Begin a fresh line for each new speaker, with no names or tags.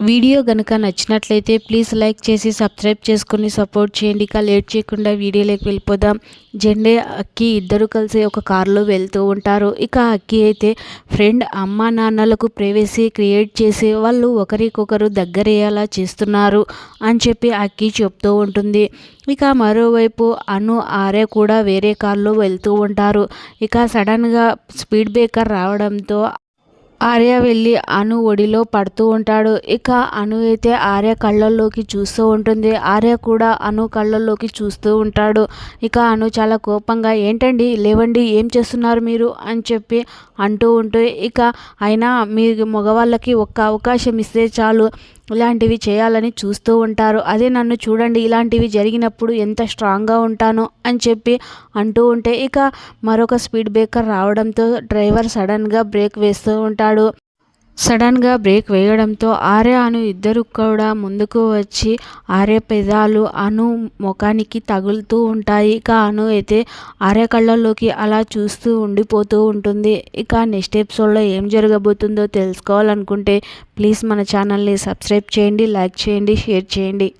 Video గనుక నచ్చినట్లయితే please like చేసి సబ్స్క్రైబ్ చేసుకుని సపోర్ట్ చేయండి. ఇక లేట్ చేయకుండా వీడియోలోకి వెళ్ళిపోదాం. జెండే అక్కి ఇద్దరు కలిసి ఒక కారులో వెళ్తూ ఉంటారు. ఇక అక్కి అయితే ఫ్రెండ్ అమ్మ నాన్నలకు ప్రైవసీ క్రియేట్ చేసి వాళ్ళు ఒకరికొకరు దగ్గరయ్యేలా చేస్తున్నారు అని చెప్పి అక్కి చెప్తూ ఉంటుంది. ఇక మరోవైపు అను ఆరే కూడా వేరే కారులో వెళ్తూ ఉంటారు. ఇక సడన్గా స్పీడ్ బ్రేకర్ రావడంతో ఆర్య వెళ్ళి అను ఒడిలో పడుతూ ఉంటాడు. ఇక అను అయితే ఆర్య కళ్ళల్లోకి చూస్తూ ఉంటుంది. ఆర్య కూడా అను కళ్ళల్లోకి చూస్తూ ఉంటాడు. ఇక అను చాలా కోపంగా ఏంటండి? లేవండి. ఏం చేస్తున్నారు మీరు? అని చెప్పి అంటూ ఉంటూ ఇక అయినా మీ మగవాళ్ళకి ఒక్క అవకాశం ఇస్తే చాలు. ఇలాంటివి చేయాలని చూస్తూ ఉంటారు. అదే నన్ను చూడండి ఇలాంటివి జరిగినప్పుడు ఎంత స్ట్రాంగ్గా ఉంటాను అని చెప్పి అంటూ ఉంటే ఇక మరొక స్పీడ్ బ్రేకర్ రావడంతో డ్రైవర్ సడన్గా బ్రేక్ వేస్తూ ఉంటాడు. సడన్గా బ్రేక్ వేయడంతో ఆర్య అను ఇద్దరు కూడా ముందుకు వచ్చి ఆర్య పెదాలు అను ముఖానికి తగులుతూ ఉంటాయి. ఇక అను అయితే ఆర్య కళ్ళల్లోకి అలా చూస్తూ ఉండిపోతూ ఉంటుంది. ఇక నెక్స్ట్ ఎపిసోడ్లో ఏం జరగబోతుందో తెలుసుకోవాలనుకుంటే ప్లీజ్ మన ఛానల్ని సబ్స్క్రైబ్ చేయండి లైక్ చేయండి షేర్ చేయండి.